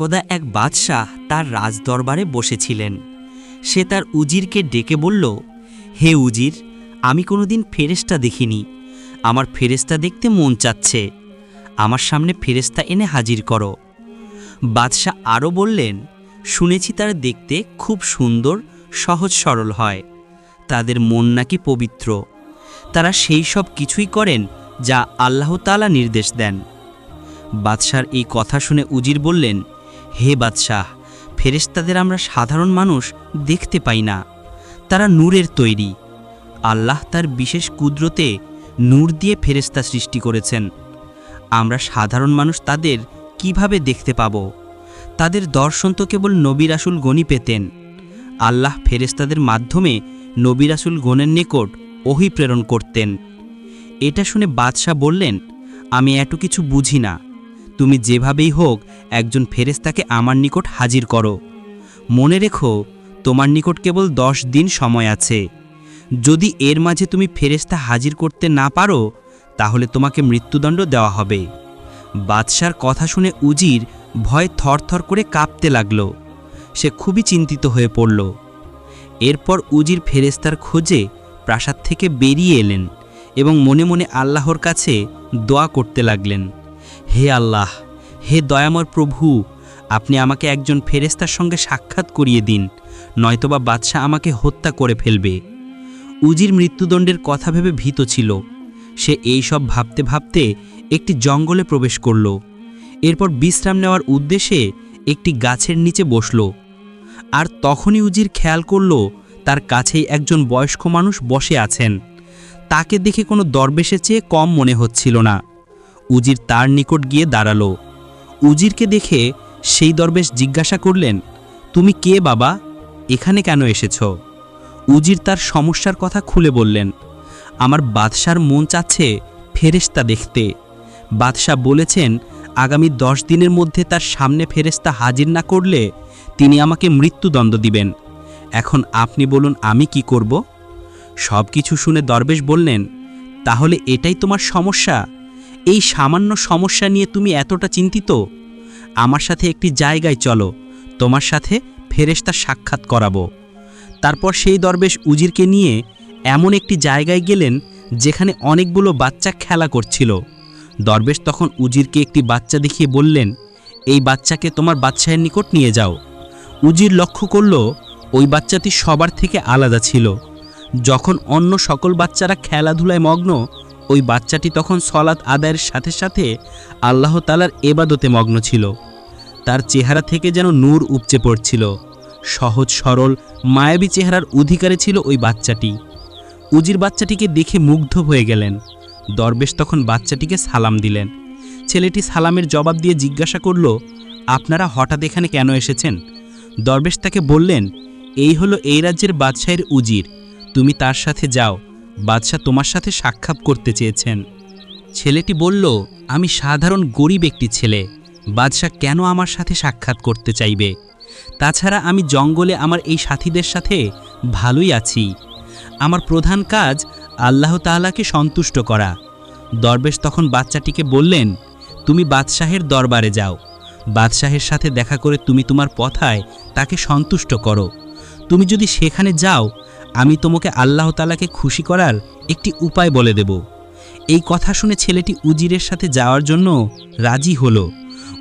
একদা এক বাদশাহ তার রাজদরবারে বসেছিলেন। সে তার উজিরকে ডেকে বলল, হে উজির, আমি কোনোদিন ফেরেস্তা দেখিনি। আমার ফেরেস্তা দেখতে মন চাচ্ছে। আমার সামনে ফেরেস্তা এনে হাজির করো। বাদশাহ আরও বললেন, শুনেছি তারা দেখতে খুব সুন্দর, সহজ সরল হয়। তাদের মন নাকি পবিত্র। তারা সেই সব কিছুই করেন যা আল্লাহ তাআলা নির্দেশ দেন। বাদশার এই কথা শুনে উজির বললেন হে বাদশাহ, ফেরেশতাদের আমরা সাধারণ মানুষ দেখতে পাই না। তারা নূরের তৈরি। আল্লাহ তার বিশেষ কুদরতে নূর দিয়ে ফেরেশতা সৃষ্টি করেছেন। আমরা সাধারণ মানুষ তাদের কীভাবে দেখতে পাব? তাদের দর্শন তো কেবল নবী রাসুল গণি পেতেন। আল্লাহ ফেরেশতাদের মাধ্যমে নবী রাসুল গণের নিকট ওহি প্রেরণ করতেন। এটা শুনে বাদশাহ বললেন, আমি এত কিছু বুঝি না। তুমি যেভাবেই হোক একজন ফেরেস্তাকে আমার নিকট হাজির করো। মনে রেখো, তোমার নিকট কেবল দশ দিন সময় আছে। যদি এর মাঝে তুমি ফেরেস্তা হাজির করতে না পারো, তাহলে তোমাকে মৃত্যুদণ্ড দেওয়া হবে। বাদশার কথা শুনে উজির ভয় থরথর করে কাঁপতে লাগল। সে খুবই চিন্তিত হয়ে পড়ল। এরপর উজির ফেরেস্তার খোঁজে প্রাসাদ থেকে বেরিয়ে এলেন এবং মনে মনে আল্লাহর কাছে দোয়া করতে লাগলেন। হে আল্লাহ, হে দয়াময় প্রভু, আপনি আমাকে একজন ফেরেস্তার সঙ্গে সাক্ষাৎ করিয়ে দিন, নয়তোবা বাদশাহ আমাকে হত্যা করে ফেলবে। উজির মৃত্যুদণ্ডের কথা ভেবে ভীত ছিল। সে এই সব ভাবতে ভাবতে একটি জঙ্গলে প্রবেশ করল। এরপর বিশ্রাম নেওয়ার উদ্দেশ্যে একটি গাছের নিচে বসল। আর তখনই উজির খেয়াল করল, তার কাছেই একজন বয়স্ক মানুষ বসে আছেন। তাকে দেখে কোনো দরবেশের চেয়ে কম মনে হচ্ছিল না। উজির তার নিকট গিয়ে দাঁড়াল। উজিরকে দেখে সেই দরবেশ জিজ্ঞাসা করলেন, তুমি কে বাবা? এখানে কেন এসেছ? উজির তার সমস্যার কথা খুলে বললেন, আমার বাদশার মন চাচ্ছে ফেরেস্তা দেখতে। বাদশাহ বলেছেন, আগামী দশ দিনের মধ্যে তার সামনে ফেরেস্তা হাজির না করলে তিনি আমাকে মৃত্যুদণ্ড দিবেন। এখন আপনি বলুন, আমি কি করব? সব কিছু শুনে দরবেশ বললেন, তাহলে এটাই তোমার সমস্যা? এই সামান্য সমস্যা নিয়ে তুমি এতটা চিন্তিত? আমার সাথে একটি জায়গায় চলো, তোমার সাথে ফেরেশতা সাক্ষাৎ করাবো। তারপর সেই দরবেশ উজিরকে নিয়ে এমন একটি জায়গায় গেলেন যেখানে অনেকগুলো বাচ্চা খেলা করছিল। দরবেশ তখন উজিরকে একটি বাচ্চা দেখিয়ে বললেন, এই বাচ্চাকে তোমার বাদশাহের নিকট নিয়ে যাও। উজির লক্ষ্য করল, ওই বাচ্চাটি সবার থেকে আলাদা ছিল। যখন অন্য সকল বাচ্চারা খেলাধুলায় মগ্ন ওই বাচ্চাটি তখন সলাৎ আদায়ের সাথে সাথে আল্লাহ তালার এবাদতে মগ্ন ছিল। তার চেহারা থেকে যেন নূর উপচে পড়ছিল। সহজ, সরল, মায়াবী চেহারার অধিকারী ছিল ওই বাচ্চাটি। উজির বাচ্চাটিকে দেখে মুগ্ধ হয়ে গেলেন। দরবেশ তখন বাচ্চাটিকে সালাম দিলেন। ছেলেটি সালামের জবাব দিয়ে জিজ্ঞাসা করল, আপনারা হঠাৎ এখানে কেন এসেছেন? দরবেশ তাকে বললেন, এই হলো এই রাজ্যের বাদশাহের উজির। তুমি তার সাথে যাও বাদশাহ তোমার সাথে সাক্ষাৎ করতে চেয়েছেন। ছেলেটি বলল, আমি সাধারণ গরিব একটি ছেলে। বাদশাহ কেন আমার সাথে সাক্ষাৎ করতে চাইবে? তাছাড়া আমি জঙ্গলে আমার এই সাথীদের সাথে ভালোই আছি। আমার প্রধান কাজ আল্লাহ তাআলাকে সন্তুষ্ট করা। দরবেশ তখন বাচ্চাটিকে বললেন, তুমি বাদশাহের দরবারে যাও। বাদশাহের সাথে দেখা করে তুমি তোমার পথায় তাকে সন্তুষ্ট করো। তুমি যদি সেখানে যাও আমি তোমাকে আল্লাহ তালাকে খুশি করার একটি উপায় বলে দেব। এই কথা শুনে ছেলেটি উজিরের সাথে যাওয়ার জন্য রাজি হলো।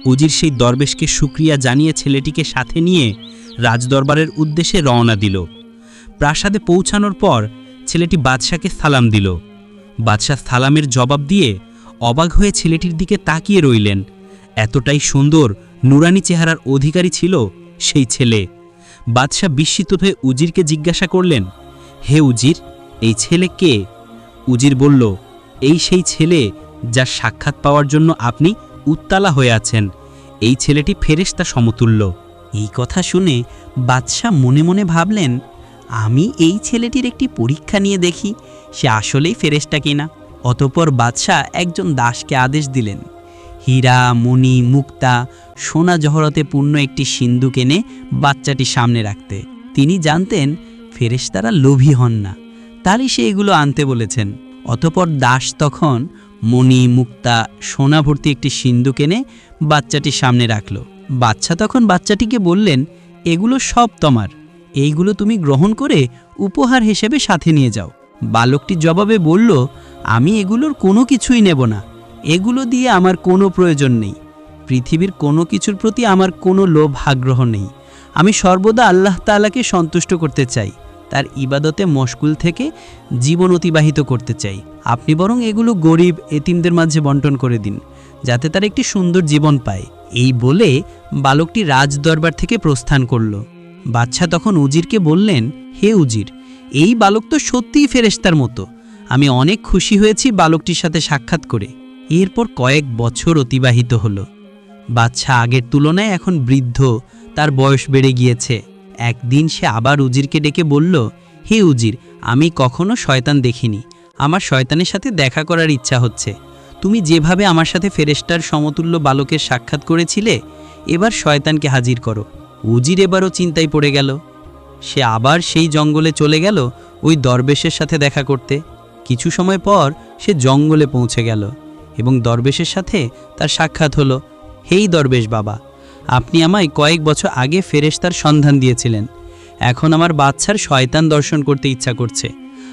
উজির সেই দরবেশকে সুক্রিয়া জানিয়ে ছেলেটিকে সাথে নিয়ে রাজদরবারের উদ্দেশ্যে রওনা দিল। প্রাসাদে পৌঁছানোর পর ছেলেটি বাদশাকে সালাম দিল। বাদশাহ সালামের জবাব দিয়ে অবাক হয়ে ছেলেটির দিকে তাকিয়ে রইলেন। এতটাই সুন্দর, নুরানি চেহারার অধিকারী ছিল সেই ছেলে। বাদশাহ বিস্মিত হয়ে উজিরকে জিজ্ঞাসা করলেন হে উজির, এই ছেলে কে? উজির বলল, এই সেই ছেলে যার সাক্ষাৎ পাওয়ার জন্য আপনি উত্তালা হয়ে আছেন। এই ছেলেটি ফেরেশতা সমতুল্য। এই কথা শুনে বাদশাহ মনে মনে ভাবলেন, আমি এই ছেলেটির একটি পরীক্ষা নিয়ে দেখি, সে আসলেই ফেরেশতা কিনা। অতপর বাদশাহ একজন দাসকে আদেশ দিলেন, হীরা মণি মুক্তা, সোনা জহরতে পূর্ণ একটি সিন্ধুক এনে বাচ্চাটি সামনে রাখতে। তিনি জানতেন ফেরেশতারা লোভী হন না। তারই সে এগুলো আনতে বলেছেন। অতপর দাস তখন মণি, মুক্তা, সোনা ভর্তি একটি সিন্ধুক এনে বাচ্চাটির সামনে রাখল। বাচ্চা তখন বাচ্চাটিকে বললেন, এগুলো সব তোমার। এইগুলো তুমি গ্রহণ করে উপহার হিসেবে সাথে নিয়ে যাও। বালকটি জবাবে বলল, আমি এগুলোর কোনো কিছুই নেব না। এগুলো দিয়ে আমার কোনো প্রয়োজন নেই। পৃথিবীর কোনো কিছুর প্রতি আমার কোনো লোভ, আগ্রহ নেই। আমি সর্বদা আল্লাহ তাআলাকে সন্তুষ্ট করতে চাই। তার ইবাদতে মশগুল থেকে জীবন অতিবাহিত করতে চাই। আপনি বরং এগুলো গরিব, এতিমদের মাঝে বন্টন করে দিন, যাতে তার একটি সুন্দর জীবন পায়। এই বলে বালকটি রাজদরবার থেকে প্রস্থান করল। বাচ্চা তখন উজিরকে বললেন, হে উজির, এই বালক তো সত্যিই ফেরেশতার মতো। আমি অনেক খুশি হয়েছি বালকটির সাথে সাক্ষাৎ করে। এরপর কয়েক বছর অতিবাহিত হলো। বাচ্চা আগের তুলনায় এখন বৃদ্ধ তার বয়স বেড়ে গিয়েছে। একদিন সে আবার উজিরকে ডেকে বলল, হে উজির, আমি কখনো শয়তান দেখিনি। আমার শয়তানের সাথে দেখা করার ইচ্ছা হচ্ছে। তুমি যেভাবে আমার সাথে ফেরেস্টার সমতুল্য বালকের সাক্ষাৎ করেছিলে, এবার শয়তানকে হাজির করো। উজির এবারও চিন্তায় পড়ে গেল। সে আবার সেই জঙ্গলে চলে গেল ওই দরবেশের সাথে দেখা করতে। কিছু সময় পর সে জঙ্গলে পৌঁছে গেল এবং দরবেশের সাথে তার সাক্ষাৎ হলো, হেই দরবেশ বাবা আপনি আমায় কয়েক বছর আগে ফেরেশতার সন্ধান দিয়েছিলেন। এখন আমার বাচ্চার শয়তান দর্শন করতে ইচ্ছা করছে।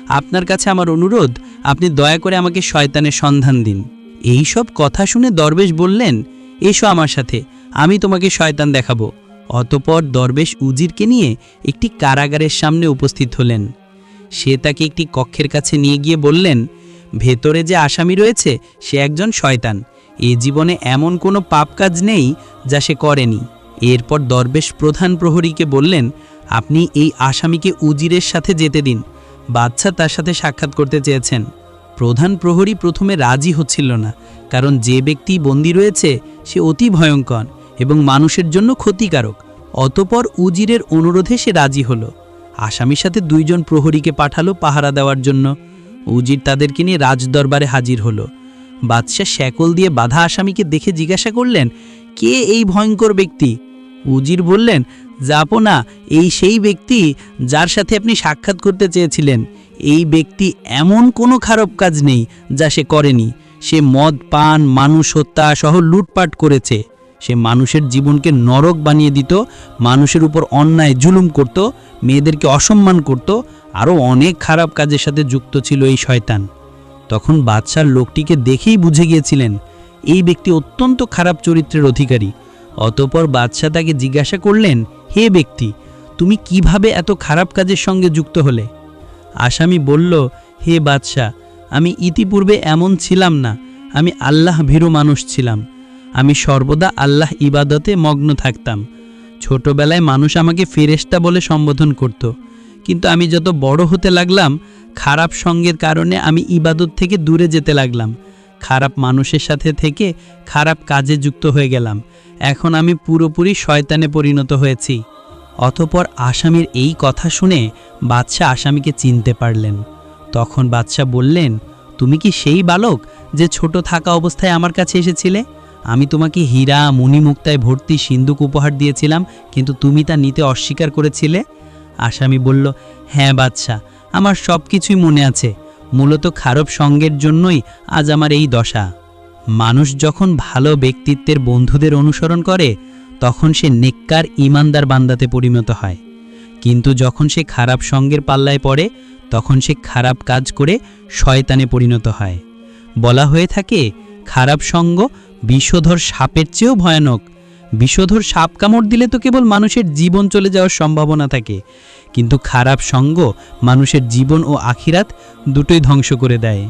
আপনার কাছে আমার অনুরোধ, আপনি দয়া করে আমাকে শয়তানের সন্ধান দিন। এই সব কথা শুনে দরবেশ বললেন, এসো আমার সাথে, আমি তোমাকে শয়তান দেখাবো। অতপর দরবেশ উজিরকে নিয়ে একটি কারাগারের সামনে উপস্থিত হলেন। সে তাকে একটি কক্ষের কাছে নিয়ে গিয়ে বললেন, ভেতরে যে আসামি রয়েছে, সে একজন শয়তান। এ জীবনে এমন কোনো পাপ কাজ নেই যা সে করেনি। এরপর দরবেশ প্রধান প্রহরীকে বললেন, আপনি এই আসামিকে উজিরের সাথে যেতে দিন। বাচ্চা তার সাথে সাক্ষাৎ করতে চেয়েছেন। প্রধান প্রহরী প্রথমে রাজি হচ্ছিল না, কারণ যে ব্যক্তি বন্দী রয়েছে, সে অতি ভয়ঙ্কর এবং মানুষের জন্য ক্ষতিকারক। অতপর উজিরের অনুরোধে সে রাজি হলো। আসামির সাথে দুইজন প্রহরীকে পাঠালো পাহারা দেওয়ার জন্য। উজির তাদেরকে নিয়ে রাজদরবারে হাজির হলো। বাদশাহ শ্যাকল দিয়ে বাধা আসামিকে দেখে জিজ্ঞাসা করলেন, কে এই ভয়ঙ্কর ব্যক্তি? উজির বললেন যাপো না, এই সেই ব্যক্তি যার সাথে আপনি সাক্ষাৎ করতে চেয়েছিলেন। এই ব্যক্তি এমন কোনো খারাপ কাজ নেই যা সে করেনি। সে মদ, পান, মানুষ হত্যা সহ লুটপাট করেছে। সে মানুষের জীবনকে নরক বানিয়ে দিত, মানুষের উপর অন্যায় জুলুম করত, মেয়েদেরকে অসম্মান করত, আরও অনেক খারাপ কাজের সাথে যুক্ত ছিল এই শয়তান। তখন বাদশার লোকটিকে দেখেই বুঝে গিয়েছিলেন, এই ব্যক্তি অত্যন্ত খারাপ চরিত্রের অধিকারী। অতপর বাদশাহ তাকে জিজ্ঞাসা করলেন, হে ব্যক্তি, তুমি কীভাবে এত খারাপ কাজের সঙ্গে যুক্ত হলে? আসামি বলল, হে বাদশাহ আমি ইতিপূর্বে এমন ছিলাম না, আমি আল্লাহ ভীরু মানুষ ছিলাম। আমি সর্বদা আল্লাহ ইবাদতে মগ্ন থাকতাম। ছোটবেলায় মানুষ আমাকে ফেরেশতা বলে সম্বোধন করত। কিন্তু আমি যত বড় হতে লাগলাম খারাপ সঙ্গের কারণে আমি ইবাদত থেকে দূরে যেতে লাগলাম। খারাপ মানুষের সাথে থেকে খারাপ কাজে যুক্ত হয়ে গেলাম। এখন আমি পুরোপুরি শয়তানে পরিণত হয়েছি। অতপর আসামির এই কথা শুনে বাদশাহ আসামিকে চিনতে পারলেন। তখন বাদশাহ বললেন, তুমি কি সেই বালক যে ছোট থাকা অবস্থায় আমার কাছে এসেছিলে? আমি তোমাকে হীরা মণিমুক্তায় ভর্তি সিন্দুক উপহার দিয়েছিলাম, কিন্তু তুমি তা নিতে অস্বীকার করেছিলে? আসামি বলল হ্যাঁ বাদশাহ আমার সব কিছুই মনে আছে, মূলত খারাপ সঙ্গের জন্যই আজ আমার এই দশা। মানুষ যখন ভালো ব্যক্তিত্বের বন্ধুদের অনুসরণ করে, তখন সে নেককার ইমানদার বান্দাতে পরিণত হয়। কিন্তু যখন সে খারাপ সঙ্গের পাল্লায় পড়ে, তখন সে খারাপ কাজ করে শয়তানে পরিণত হয়। বলা হয়ে থাকে, খারাপ সঙ্গ বিষধর সাপের চেয়েও ভয়ানক। বিষধর সাপ কামড় দিলে তো কেবল মানুষের জীবন চলে যাওয়ার সম্ভাবনা থাকে। কিন্তু খারাপ সঙ্গ মানুষের জীবন ও আখিরাত দুটোই ধ্বংস করে দেয়।